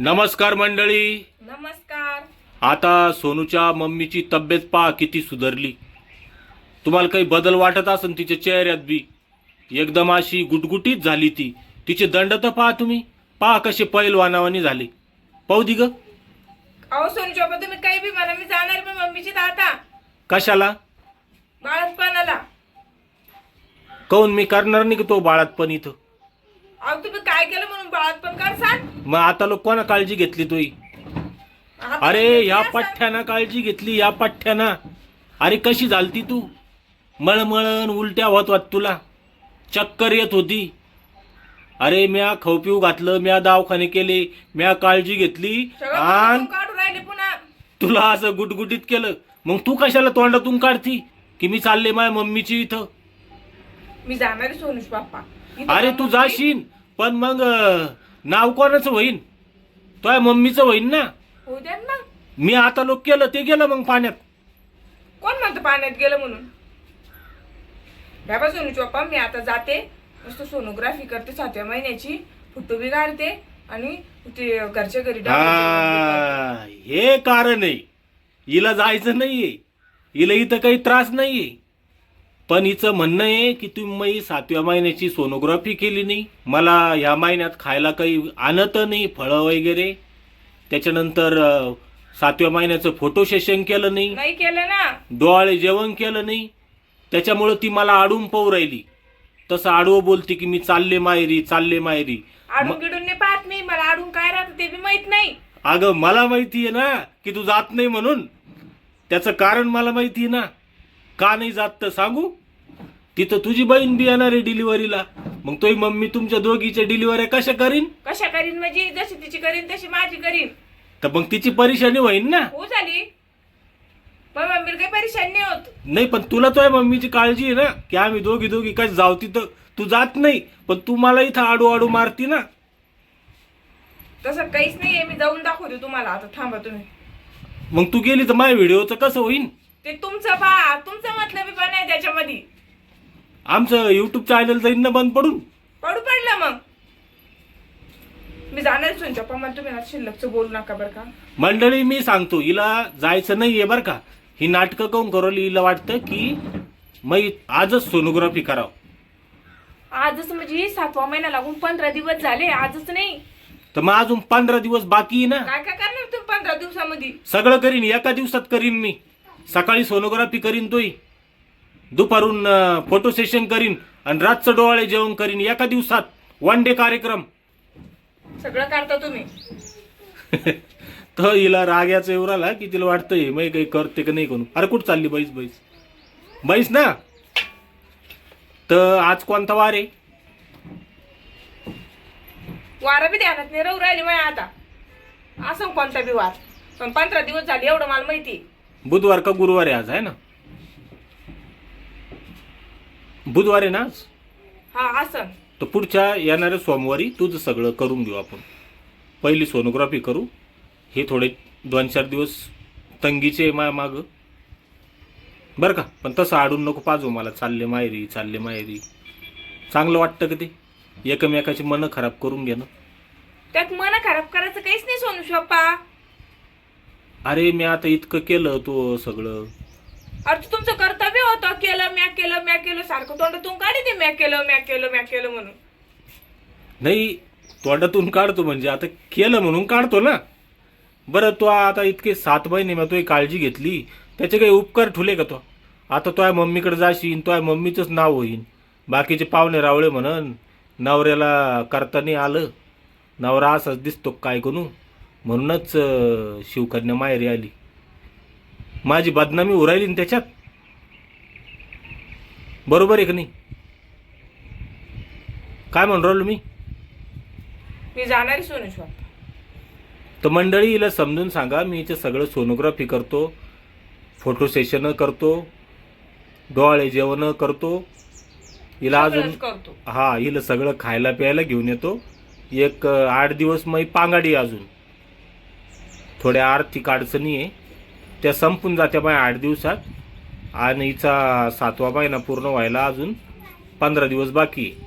नमस्कार मंडळी. नमस्कार. आता सोनूच्या मम्मीची तब्येत पहा किती सुधारली. तुम्हाला काही बदल वाटत असेल तिच्या चेहऱ्यात बी? एकदम अशी गुटगुटीत झाली ती. तिचे दंड तर पहा तुम्ही. पहा कसे पैलवानावानी झाले. पाहू दि ग. अहो सोनू चोपा तुम्ही काही बी म्हणा मी जाणार पण मम्मीची दाता कशाला? बाळातपणाला. काऊन मी करणार नाही की तो बाळात पण इथं? अहो तुम्ही काय केलं म्हणून बाळातपण करसाल? मग आता लोक कोणा काळजी घेतली हा, अरे तुम्ही या केलं असाल. पठ्ठ्यानं काळजी घेतली या पठ्ठ्यानं. अरे कशी झालती तू? मळमळण उलट्या होत वाट तुला. चक्कर येत होती. अरे म्या खवपिऊ घातलं म्या दवाखाने केले म्या काळजी घेतली आणि तुला असं गुटगुटीत केलं. मग तू कशाला तोंडातून काढती? की मी चालले माझ्या मम्मीची इथं? मी जाणार सोनूश बाप्पा. अरे तू जाशील पण मग नाव कोणाचं होईन? तुझ्या मम्मीचं होईन ना? होऊ द्या ना मग. मी आता लोक केलं ते गेलं मग पाण्यात. कोण म्हणतं पाण्यात गेलं म्हणून? बाबा सोनू चोपा मी आता जाते. मस्त सोनोग्राफी करते सातव्या महिन्याची. फुट्टो बी काढते आणि ते घरच्या घरी हा, हे कारण आहे. हिला जायचं नाहीये. हिला इथं काही त्रास नाहीये. पण हिचं म्हणणं आहे की तुम्ही सातव्या महिन्याची सोनोग्राफी केली नाही. मला ह्या महिन्यात खायला काही आणत नाही फळं वगैरे. त्याच्यानंतर सातव्या महिन्याचं फोटो सेशन केलं नाही. नाही केलं ना? डोळे जेवण केलं नाही. त्याच्यामुळं ती मला आडून पाहू राहिली. तसं आडवं बोलते की मी चालले माहेरी चालले आडून गिडून नाही पाहत मी. मला आडून काय राहतं ते बी माहीत नाही. अगं मला माहिती आहे ना की तू जात नाही म्हणून. त्याचं कारण मला माहिती आहे ना. का नाही जात तर सांगू? तिथं तुझी बहीण बी येणार आहे डिलिव्हरीला. मग तोही मम्मी तुमच्या दोघीच्या डिलिव्हऱ्या कशा करीन? कशा करीन म्हणजे? जशी तिची करीन तशी माझी करीन. तर मग तिची परेशानी होईन ना? हो झाली. पण मम्मीला काही परेशान नाही होत. नाही पण तुला तुझ्या मम्मीची काळजी आहे ना की आम्ही दोघी दोघी काय जाऊ तिथं. तू जात नाही पण तू मला इथं आडू आडू मारती ना. तसं काहीच नाहीये मी जाऊन दाखवते तुम्हाला. आता थांबा तुम्ही. मग तू गेली तर माझ्या व्हिडिओचं कसं होईन? ते तुमचं पहा तुमचं मतलब पण आहे त्याच्यामध्ये. आमचं युट्यूब चॅनल जाईन ना बंद पडून. पडू पडलं मग. मी जाणार सुनच्या पण मला तुम्ही ना शिल्लकचं बोलू नका बरं का. मंडळी मी सांगतो हिला जायचं नाहीये बरं का. ही नाटकं काऊन करवली हिला वाटतं की मग आजच सोनोग्राफी करावं. आजच म्हणजे सातवा महिना लागून पंधरा दिवस झाले आजच नाही. तर मग अजून पंधरा दिवस बाकी आहे ना. काय काय करणार तुम्ही पंधरा दिवसामध्ये? सगळं करीन एका दिवसात करीन मी. सकाळी सोनोग्राफी करीन तोही दुपारून फोटो सेशन करीन आणि रातचं डोळे जेवण करीन एका दिवसात. वन डे कार्यक्रम. सगळं करता तुम्ही. तर हिला राग याचा एवढा आला की तिला वाटतंय मग काही करते का नाही करून अरे कुठं चालली बैस बैस? बैस ना. तर आज कोणता वार आहे? वारा बी ध्यानात नाही राहू राहिली माय आता. असं कोणता बी वार? पण पंधरा दिवस झाले एवढं मला माहिती. बुधवार का गुरुवार आहे आज आहे ना? बुधवार आहे ना आज? हा असं. तर पुढच्या येणाऱ्या सोमवारी तुझं सगळं करून घेऊ आपण. पहिली सोनोग्राफी करू. हे थोडे दोन चार दिवस तंगीचे मा मागं. बरं का? पण तसं आडून नको पाजू मला. चालले माहेरी चालले माहेरी चांगलं वाटतं का ते? एकमेकाची मनं खराब करून घेणं. त्यात मन खराब करायचं काहीच नाही सोनू शप्पा अरे मी आता इतकं केलं तो सगळं. अरे ते तुमचं कर्तव्य होतं. केलं म्या केलं म्या केलं. सारखं तोंडातून काढी ते म्या केलं म्या केलं म्या केलं म्हणून. नाही तोंडातून काढतो म्हणजे. आता केलं म्हणून काढतो ना. बरं तो आता इतके सात महिने मग तो काळजी घेतली. त्याचे काही उपकार ठुले का तो? आता तो मम्मीकडे जाशील तो मम्मीचंच नाव होईन. बाकीचे पाहुणे रावळे म्हणन नवऱ्याला करता नाही आलं. नवरा असाच दिसतो काय करू? म्हणूनच शिवकन्या माहेरी आली. माझी बदनामी उरायली ना त्याच्यात. बरोबर आहे का नाही? काय म्हणून राहिलो मी? मी जाणारी तर मंडळी हिला समजून सांगा मी इथे सगळं सोनोग्राफी करतो फोटो सेशन करतो डोळे जेवण करतो. हिला अजून करतो. हा हिला सगळं खायला प्यायला घेऊन येतो. एक आठ दिवस मग पांगाडी अजून. थोड्या आर्थिक अडचणी आहे. त्या संपून जात्या माझ्या आठ दिवसात. आणि हिचा सातवा महिना पूर्ण व्हायला अजून पंधरा दिवस बाकी आहे.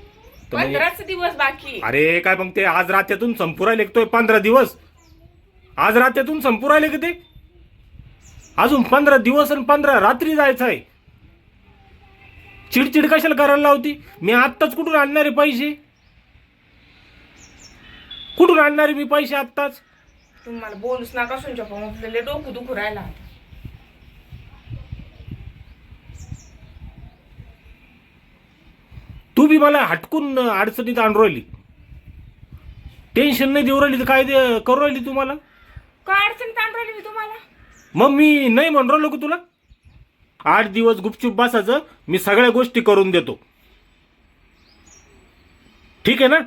तर म्हणजे पंधराच दिवस बाकी अरे काय मग ते आज रात्यातून संपूरा लेखतोय पंधरा दिवस. आज रात्यातून संपू राहिले का ते? अजून पंधरा दिवस आणि पंधरा रात्री जायचं आहे. चिडचिड कशाला करायला लावती? मी आत्ताच कुठून आणणारे पैसे? कुठून आणणारे मी पैसे आत्ताच? तुम्ही मला बोलूच नका सुनच्या पण आपल्याला डोकं दुखू राहिला. तू बी मला हटकून अडचणीत आणून राहिली. टेन्शन नाही देऊ राहिली तर काय दे- करू राहिली तुम्हाला काय अडचण ताण राहिली मी तुम्हाला? मग मी नाही म्हणून राहिलो का तुला? आठ दिवस गुपचूप बसायचं मी सगळ्या गोष्टी करून देतो. ठीक आहे ना?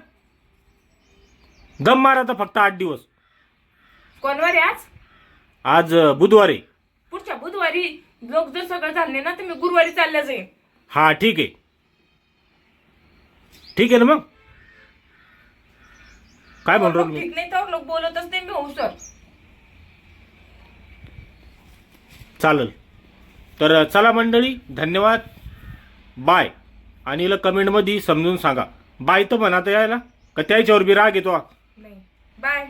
दम मार आता फक्त आठ दिवस. कोणवारी आज? आज अं, बुधवारी. पुढच्या बुधवारी लोक जर सगळं झाले ना तर मी गुरुवारी चालल्या जाईन. हा ठीक आहे. ठीक आहे ना मग? काय म्हणून राहिलो? मी ठीक नाही तर लोक बोलतच नाही मी होऊ सर चालेल. तर चला मंडळी धन्यवाद. बाय. आणि हिला कमेंटमध्ये समजून सांगा. बाय तर म्हणा तर यायला. का त्याच्यावर बी राग येतो? हा? नाही. बाय.